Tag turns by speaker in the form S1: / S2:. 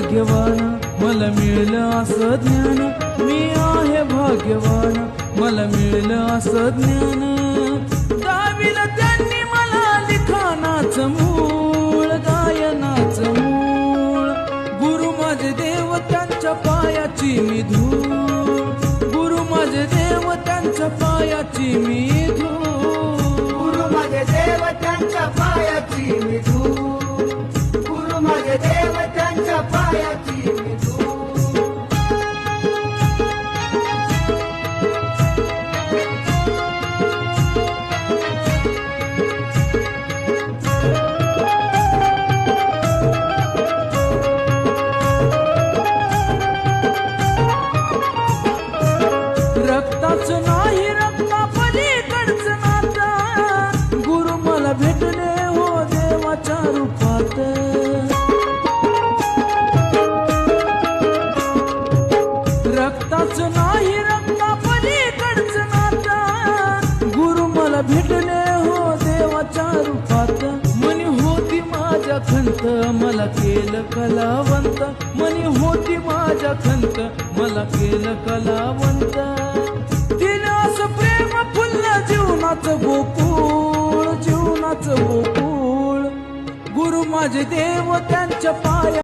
S1: भाग्यवान मला मिळलं असं ज्ञान. मी आहे भाग्यवान मला मिळलं असं ज्ञान. दाविलं त्यांनी मला लिखाणाचं मूळ गायनाचं मूळ. गुरु माझे देव त्यांच्या पायाची मी धूळ. गुरु माझे देव त्यांच्या पायाची मी धूळ.
S2: गुरु माझे देव त्यांच्या पायाची मी धूळ.
S1: रक्ताचं नाही रक्ता पलीकडच नाता. गुरु मला भेटले हो देवाच्या रूपात. रक्ताच नाही रक्ता पलीकडच नाता. गुरु मला भेटले हो देवाच्या रूपात. मनी होती माझ्या खंत मला केलं कलावंत. मनी होती माझ्या खंत मला केलं कलावंत. माझे देव त्यांच्या पाया